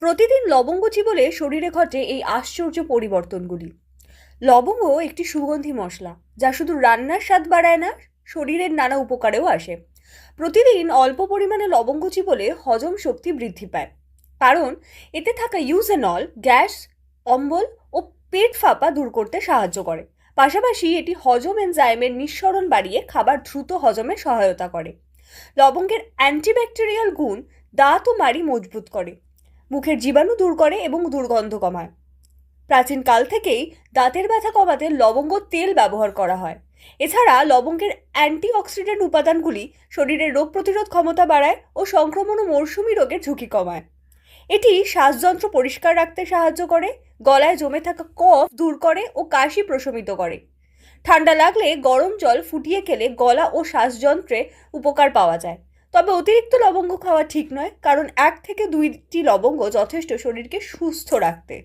প্রতিদিন লবঙ্গ চিবলে শরীরে ঘটে এই আশ্চর্য পরিবর্তনগুলি। লবঙ্গ একটি সুগন্ধি মশলা, যা শুধু রান্নার স্বাদ বাড়ায় না, শরীরের নানা উপকারেও আসে। প্রতিদিন অল্প পরিমাণে লবঙ্গ চিবলে হজম শক্তি বৃদ্ধি পায়। কারণ, এতে থাকা ইউজেনল, গ্যাস, অম্বল ও পেট ফাঁপা দূর করতে সাহায্য করে। পাশাপাশি এটি হজম এনজাইমের নিঃসরণ বাড়িয়ে খাবার দ্রুত হজমে সহায়তা করে। লবঙ্গের অ্যান্টিব্যাকটেরিয়াল গুণ দাঁত ও মাড়ি মজবুত করে। মুখের জীবাণু দূর করে এবং দুর্গন্ধ কমায়। প্রাচীনকাল থেকেই দাঁতের ব্যথা কমাতে লবঙ্গ তেল ব্যবহার করা হয়। এছাড়া লবঙ্গের অ্যান্টিঅক্সিডেন্ট উপাদানগুলি শরীরের রোগ প্রতিরোধ ক্ষমতা বাড়ায় ও সংক্রমণ ও মৌসুমি রোগের ঝুঁকি কমায়। এটি শ্বাসযন্ত্র পরিষ্কার রাখতে সাহায্য করে, গলায় জমে থাকা কফ দূর করে ও কাশি প্রশমিত করে। ঠান্ডা লাগলে গরম জল ফুটিয়ে খেলে গলা ও শ্বাসযন্ত্রে উপকার পাওয়া যায়। তবে অতিরিক্ত লবঙ্গ খাওয়া ঠিক নয়, কারণ এক থেকে দুইটি লবঙ্গ যথেষ্ট শরীরকে সুস্থ রাখতে।